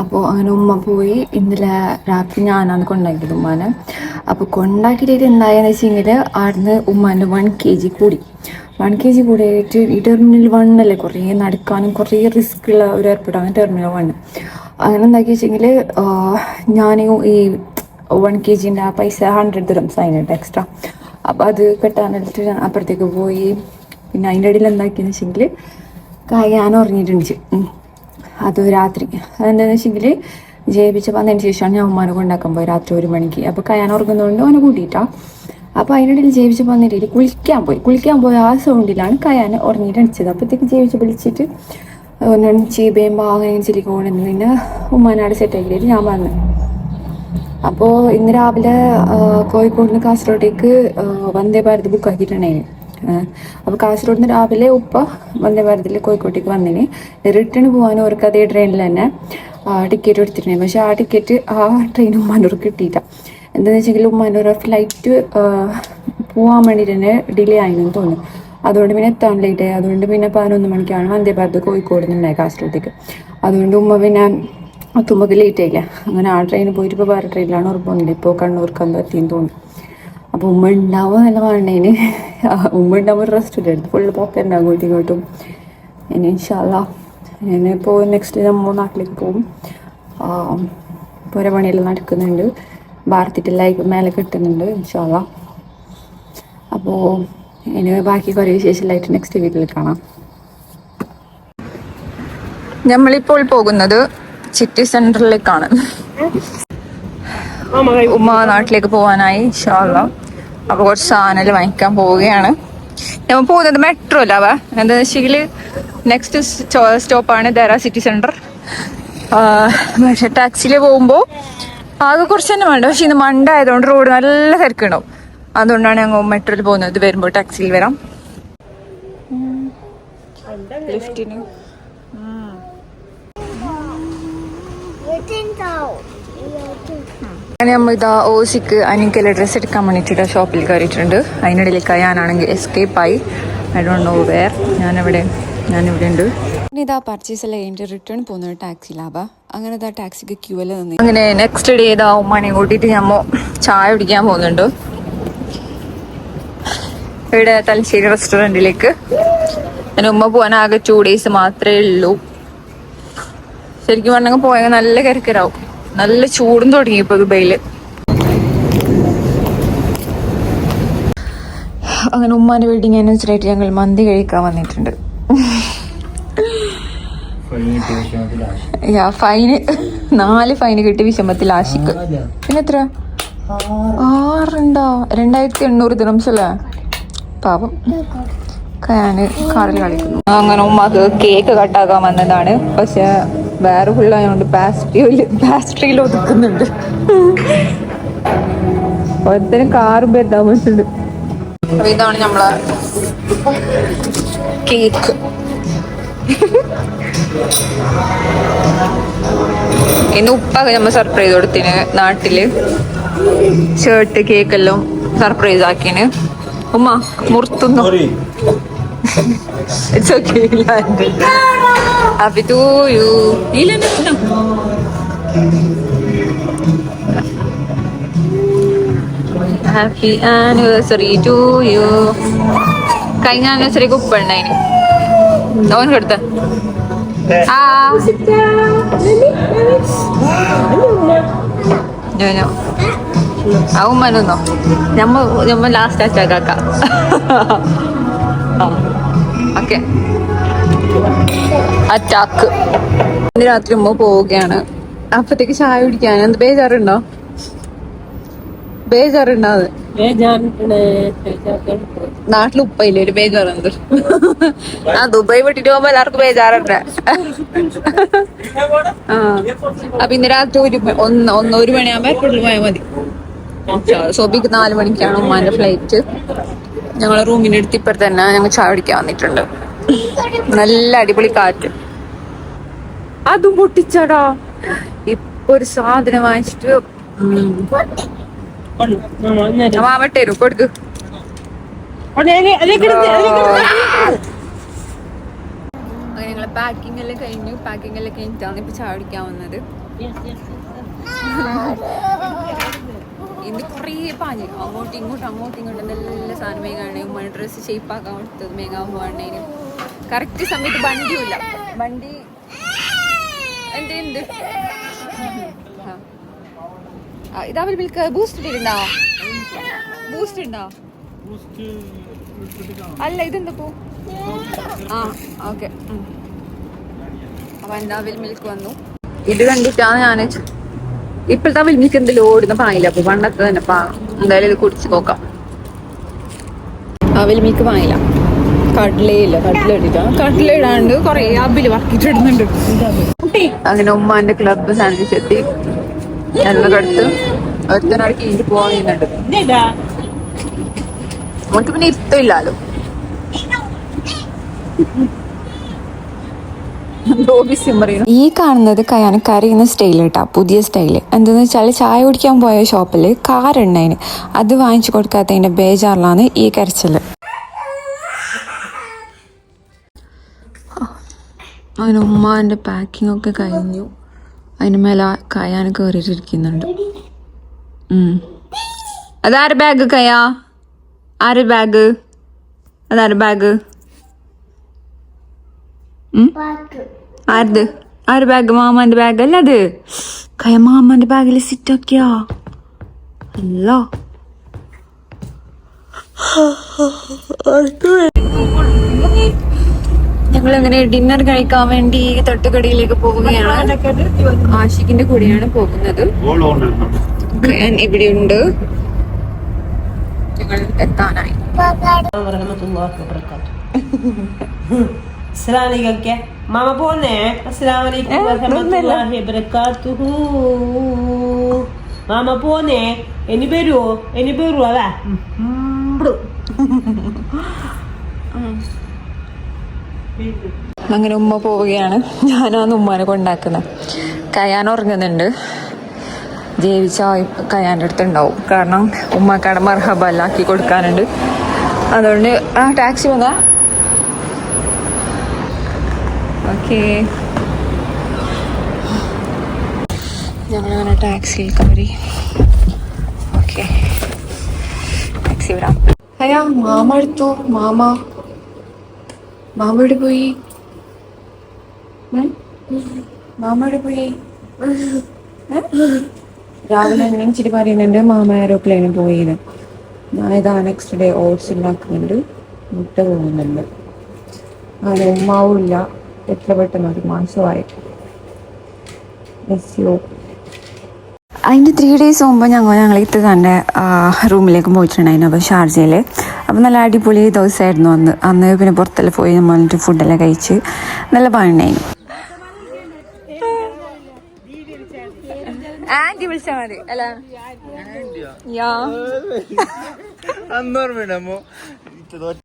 അപ്പോൾ അങ്ങനെ ഉമ്മ പോയി. ഇന്നലെ രാത്രി ഞാനാണ് കൊണ്ടാക്കിയത് ഉമ്മാനെ. അപ്പോൾ കൊണ്ടാക്കിയിട്ട് എന്തായെന്ന് വെച്ചെങ്കിൽ അവിടുന്ന് ഉമ്മാന്റെ വൺ കെ ജി കൂടി. വൺ കെ ജി കൂടിയായിട്ട് ഈ ടെർമിനൽ വണ്ണല്ലേ കുറേ നടക്കാനും കുറേ റിസ്ക് ഉള്ള ഒരു ഏർപ്പെടാണ് ടെർമിനൽ വണ്ണ് അങ്ങനെ എന്താക്കി വെച്ചെങ്കിൽ ഞാൻ ഈ വൺ കെ ജിന്റെ ആ പൈസ ഹൺഡ്രഡ് ദിറംസ് അതിനായിട്ട് എക്സ്ട്രാ അപ്പോൾ അത് കെട്ടാനായിട്ട് ഞാൻ അപ്പുറത്തേക്ക് പോയി. പിന്നെ അതിന്റെ ഇടയിൽ എന്താക്കിയെന്ന് വെച്ചെങ്കിൽ കായാൻ ഉറങ്ങിയിട്ടുണ്ട്. അത് രാത്രി. അതെന്താണെന്ന് വെച്ചെങ്കിൽ ജയിപ്പിച്ച് വന്നതിന് ശേഷമാണ് ഞാൻ ഉമ്മാനെ കൊണ്ടാക്കാൻ പോയി രാത്രി ഒരു മണിക്ക്. അപ്പോൾ കയാൻ ഉറങ്ങുന്നതുകൊണ്ട് അവനെ കൂട്ടിയിട്ടാ. അപ്പോൾ അതിനിടയിൽ ജയിപ്പിച്ച് വന്നിട്ട് കുളിക്കാൻ പോയി. കുളിക്കാൻ പോയ ആ സൗണ്ടിലാണ് കയാൻ ഉറങ്ങിയിട്ട് അടിച്ചത്. അപ്പോഴത്തേക്ക് ജയിപ്പിച്ച് വിളിച്ചിട്ട് ഒന്നെണിച്ച് ചീബയും അങ്ങനെ ചിരിക്കോണെന്ന് പിന്നെ ഉമ്മാനാട് സെറ്റാക്കിയിട്ട് ഞാൻ വന്നു. അപ്പോൾ ഇന്ന് രാവിലെ കോഴിക്കോടിന് കോഴിക്കോട് നിന്ന് കാസർഗോഡേക്ക് വന്ദേ ഭാരത് ബുക്ക് ആക്കിയിട്ടുണ്ടായിരുന്നു അപ്പോൾ കാസർഗോഡ് നിന്ന് രാവിലെ ഉപ്പ വന്ദേ ഭാരതിൽ കോഴിക്കോട്ടേക്ക് വന്നിന്. റിട്ടേൺ പോകാൻ അവർക്ക് അതേ ട്രെയിനിൽ തന്നെ ടിക്കറ്റ് എടുത്തിട്ടുണ്ടായി പക്ഷേ ആ ടിക്കറ്റ് ആ ട്രെയിൻ ഉമ്മാനൂർക്ക് കിട്ടിയില്ല. എന്താണെന്ന് വെച്ചെങ്കിൽ ഉമ്മാനൂർ ഫ്ലൈറ്റ് പോകാൻ വേണ്ടിയിട്ട് തന്നെ ഡിലേ ആയിരുന്നു തോന്നുന്നു. അതുകൊണ്ട് പിന്നെ എത്താൻ ലേറ്റ് ആയി. അതുകൊണ്ട് പിന്നെ പതിനൊന്ന് മണിക്കാണ് വന്ദേ ഭാരത് കോഴിക്കോട് നിന്നുണ്ടായി കാസർഗോഡേക്ക് അതുകൊണ്ട് ഉമ്മ പിന്നെ എത്തുമ്പോൾ ലേറ്റ് ആയില്ല. അങ്ങനെ ആ ട്രെയിൻ പോയിട്ട് ഇപ്പോൾ വേറെ ട്രെയിനിലാണ് ഉറപ്പ് വന്നിട്ട്. ഇപ്പോൾ കണ്ണൂർക്ക് എന്തോ എത്തിയെന്ന് തോന്നുന്നു. അപ്പോൾ ഉമ്മ ഉണ്ടാവുക നല്ല പറഞ്ഞതിന് ഉമ്മ ഉണ്ടാവുമ്പോൾ ഒരു റെസ്റ്റ് ഇല്ലായിരുന്നു. ഫുള്ള് പോക്കെ ഉണ്ടാകും ഇങ്ങോട്ടും ഇങ്ങോട്ടും. ഇനി ഇൻഷാല്ല ഞാനിപ്പോൾ നെക്സ്റ്റ് നമ്മൾ നാട്ടിലേക്ക് പോകും. പുര പണിയെല്ലാം നടക്കുന്നുണ്ട്. ഭാരത്തിട്ട് മേലെ കിട്ടുന്നുണ്ട് ഇൻഷാല്ല അപ്പോൾ ഇനി ബാക്കി കുറേ വിശേഷമില്ലായിട്ട് നെക്സ്റ്റ് വീട്ടിൽ കാണാം. നമ്മളിപ്പോൾ പോകുന്നത് സിറ്റി സെന്ററിലേക്കാണ് ഉമ്മ നാട്ടിലേക്ക് പോകാനായി ഇൻഷാല്ല അപ്പൊ കുറച്ച് സാധനം വാങ്ങിക്കാൻ പോവുകയാണ്. നമ്മൾ പോകുന്നത് മെട്രോ അല്ല എന്താ വെച്ചെങ്കിൽ നെക്സ്റ്റ് സ്റ്റോപ്പാണ് ദേറ സിറ്റി സെന്റർ പക്ഷെ ടാക്സിയിൽ പോകുമ്പോൾ ആകെ കുറച്ച് തന്നെ വേണ്ട. പക്ഷെ ഇന്ന് മണ്ട ആയതുകൊണ്ട് റോഡ് നല്ല തിരക്കുണ്ടാവും. അതുകൊണ്ടാണ് ഞങ്ങൾ മെട്രോയിൽ പോകുന്നത്. വരുമ്പോൾ ടാക്സിയിൽ വരാം. ലിഫ്റ്റിന് അങ്ങനെ നമ്മൾ ഇതാ ഓസിക്ക് അനിക്കല ഡ്രസ്സ് എടുക്കാൻ വേണ്ടിയിട്ട് ഷോപ്പിൽ കയറിയിട്ടുണ്ട്. അതിനിടയിൽ ഞാനാണെങ്കിൽ എസ്കേപ്പ് ആയി. ഐ ഡോണ്ട് നോ വെയർ ഞാനിവിടെ ഞാനിവിടെ ഉണ്ട്. പിന്നെ ഇതാ പർച്ചേസ് എല്ലാം കഴിഞ്ഞിട്ട് റിട്ടേൺ പോകുന്നത് ടാക്സി ലാഭ. അങ്ങനെ ഇതാ ടാക്സിക്ക് ക്യൂ എല്ലാം നിന്ന് അങ്ങനെ നെക്സ്റ്റ് ഡേ ഇതാ ഉമ്മാനെ കൂട്ടിയിട്ട് ഞമ്മ ചായ കുടിക്കാൻ പോകുന്നുണ്ട്. ഇവിടെ തലശ്ശേരി റെസ്റ്റോറന്റിലേക്ക് ഞാൻ ഉമ്മ പോകാൻ ആകെ ടു ഡേയ്സ് മാത്രമേ ഉള്ളൂ. ശരിക്കും പറഞ്ഞാൽ പോയാൽ നല്ല കിരക്കിരാവും നല്ല ചൂടും തുടങ്ങി ഇപ്പൊ ദുബൈയിൽ അങ്ങനെ ഉമ്മാന്റെ വീട്ടിൽ ഞാൻ വെച്ചിട്ട് ഞങ്ങൾ മന്തി കഴിക്കാൻ വന്നിട്ടുണ്ട്. യാ ഫൈന് നാല് ഫൈന് കിട്ടി വിഷമത്തിൽ ആശിക്ക്. പിന്നെ എത്ര? ആറുണ്ടോ? രണ്ടായിരത്തി എണ്ണൂറ് ദിറംസ് അല്ലേ? പാപം ഞാൻ കാറിൽ കളിക്കുന്നു അങ്ങനെ ഉമ്മാക്ക് കേക്ക് കട്ടാക്കാൻ വന്നതാണ്. പക്ഷെ വേറെ ഫുള്ളായതുകൊണ്ട് പാസ്ട്രിയിൽ പാസ്ട്രിയിൽ ഒതുക്കുന്നുണ്ട്. ഓരോരുത്തരും കാറും പെരുതാൻ പറ്റുന്നുണ്ട് അപ്പൊ ഇതാണ് നമ്മളെ കേക്ക് ഇന്ന് ഉപ്പൊക്കെ നമ്മൾ സർപ്രൈസ് കൊടുത്തിന് നാട്ടിൽ. ഷർട്ട് കേക്കെല്ലാം സർപ്രൈസ് ആക്കിന്. ഉമ്മ മുർത്തുന്നു it's okay happy to you happy anniversary to you കഴിഞ്ഞ ആനിവേഴ്സറിക്ക് ഉപ്പ ഉണ്ടായിന് ഓൻ കൊടുത്ത ആ ഞാൻ ആ ഉമ്മനൊന്നോ ഞമ്മ ഞമ്മ ലാസ്റ്റ് അറ്റാക്കാക്ക ഓക്കെ. അറ്റാക്ക് ഇന്ന് രാത്രി ഉമ്മ പോവുകയാണ്. അപ്പത്തേക്ക് ചായ കുടിക്കാൻ. എന്ത് ബേജാറുണ്ടോ? ബേജാറുണ്ടോ അത്? നാട്ടിൽ ഉപ്പയില്ലേ? ഒരു ബേജാറുണ്ട്. ആ ദുബായ് വിട്ടിട്ട് പോകുമ്പോ എല്ലാവർക്കും ബേജാറുണ്ട്. ആ. അപ്പൊ ഇന്ന് രാത്രി ഒരു ഒന്ന് ഒന്ന് ഒരു മണിയാകുമ്പോ പോയാൽ മതി. സോബിക്ക് നാല് മണിക്കാണ് ഉമ്മാന്റെ ഫ്ലൈറ്റ് ഞങ്ങളെ റൂമിന്റെ അടുത്ത് ഇപ്പം തന്നെ ഞങ്ങൾ ചായ കുടിക്കാൻ വന്നിട്ടുണ്ട്. നല്ല അടിപൊളി കാറ്റ്. അതും പൊട്ടിച്ചടാ. ഇപ്പൊ ഒരു സാധനം വാങ്ങിച്ചിട്ട് തരും കൊടുക്ക്. ഞങ്ങളെ പാക്കിംഗ് എല്ലാം കഴിഞ്ഞു. പാക്കിംഗ് എല്ലാം കഴിഞ്ഞിട്ടാണ് ഇപ്പൊ ചായ കുടിക്കാൻ വന്നത്. ഇന്ന് കുറേ പാഞ്ഞ്. അങ്ങോട്ടും ഇങ്ങോട്ടും അങ്ങോട്ടും ഇങ്ങോട്ടും നല്ല സാധനം മേങ്ങാണ് ഉമ്മ ഡ്രസ്സ് ഷേപ്പാക്കാൻ കൊടുത്തത് പോകണേന് കറക്റ്റ് സമയത്ത് വണ്ടിയില്ല വണ്ടി എന്റെ ഉണ്ട് ഇതാ മിൽക്ക് ബൂസ്റ്റ് ഇട്ടിട്ടുണ്ടോ? ബൂസ്റ്റ് ഉണ്ടോ അല്ല ഇതെന്താ പോ? ആ ഓക്കെ അപ്പൊ എന്താ വിൽ മിൽക്ക് വന്നു. ഇത് കണ്ടിട്ടാണ് ഞാൻ ഇപ്പോഴത്തെ മിൽക്ക് എന്തെങ്കിലും ഓടുന്ന പായില്ല? അപ്പൊ പണ്ടത്തെ തന്നെ പാ എന്തായാലും ഇത് കുടിച്ച് നോക്കാം. ആ മിൽക്ക് പായില്ല കടലയില്ല കടല ഇട്ടിട്ടാ? കടല ഇടാണ്ട് കൊറേ അബിൽ വർക്കിട്ടിടുന്നുണ്ട് അങ്ങനെ ഉമ്മാന്റെ ക്ലബ്ബ് സാൻഡ്വിച്ച് എത്തി. എല്ലാം കടുത്ത്. ഒരുത്തനോട് കീഴിൽ പോകാനുണ്ട് നമുക്ക് പിന്നെ ഈ കാണുന്നത് കയ്യാണ് കരയുന്ന സ്റ്റൈൽ കേട്ടാ പുതിയ സ്റ്റൈൽ എന്തെന്ന് വെച്ചാൽ ചായ കുടിക്കാൻ പോയ ഷോപ്പിൽ കാറുണ്ടായിന് അത് വാങ്ങിച്ചു കൊടുക്കാത്തതിന്റെ ബേജാറിലാണ് ഈ കരച്ചിൽ. അതിന് ഉമ്മാന്റെ പാക്കിംഗ് ഒക്കെ കഴിഞ്ഞു. അതിന് മേലെ കയാൻ കയറിയിട്ടിരിക്കുന്നുണ്ട്. അതാര് ബാഗ് കയാ? ആര് ബാഗ് അതാര് ബാഗ് ആരത്? ആര് ബാഗ്? മാമാന്റെ ബാഗ് അല്ല അത്? കയ മാമാന്റെ ബാഗിൽ സിറ്റ് ഒക്കെയാ. അല്ല. ഞങ്ങൾ അങ്ങനെ ഡിന്നർ കഴിക്കാൻ വേണ്ടി തട്ടുകടയിലേക്ക് പോവുകയാണ്. ആഷിഖിന്റെ കൂടെയാണ് പോകുന്നത്. ഇവിടെ ഉണ്ട് ഞങ്ങൾ എത്താനായി. വറഹമത്തുള്ളാഹി വബറകാതുഹു അസ്സലാമു അലൈക്കും ഒക്കെ മാമ പോന്നേ. അസ്സലാമു അലൈക്കും വറഹമത്തുള്ളാഹി വബറകാതുഹു മാമ പോന്നേ. എനി വരുവോ എനി വരുവോ അതാ അങ്ങനെ ഉമ്മ പോവുകയാണ്. ഞാനാണ് ഉമ്മാനെ കൊണ്ടാക്കുന്നത്. കയാൻ ഉറങ്ങുന്നുണ്ട്. ജീവിച്ച കയാന്റെ അടുത്ത് ഉണ്ടാവും കാരണം ഉമ്മക്കാടെ മർഹബല്ലാക്കി കൊടുക്കാനുണ്ട്. അതുകൊണ്ട് ആ ടാക്സി വന്നാ ഓക്കേ. ഞങ്ങളങ്ങനെ ടാക്സിയിൽ കയറി. ഓക്കെ. ടാക്സി വരാം അയ്യാ മാമ എടുത്തു മാമ. മാമ എവിടെ പോയി? മാമയുടെ പോയി? രാവിലെ രാവിലെ ചിരി പറയുന്നുണ്ട് മാമ എയറോപ്ലെയിനിൽ പോയിന്ന്. ഞാൻ ഇതാ നെക്സ്റ്റ് ഡേ ഓട്സ് ഉണ്ടാക്കുന്നുണ്ട്. മുട്ട പോകുന്നുണ്ട്. അങ്ങനെ ഉമ്മാവും ഇല്ല എത്ര പെട്ടെന്ന് ഒരു മാസമായിട്ട്. അതിന്റെ ത്രീ ഡേയ്സ് മുമ്പ് ഞങ്ങൾ ഞങ്ങൾ ഇത് തന്നെ റൂമിലേക്ക് പോയിട്ടുണ്ടായിരുന്നു അപ്പോൾ ഷാർജയിൽ അപ്പോൾ നല്ല അടിപൊളി ദിവസമായിരുന്നു അന്ന്. അന്ന് പിന്നെ പുറത്തെല്ലാം പോയി നമ്മൾ വന്നിട്ട് ഫുഡെല്ലാം കഴിച്ച് നല്ല പാടുണ്ടായിരുന്നു ആന്റി വിളിച്ചാൽ മതി. അല്ല. യാ. അന്നോർമ്മ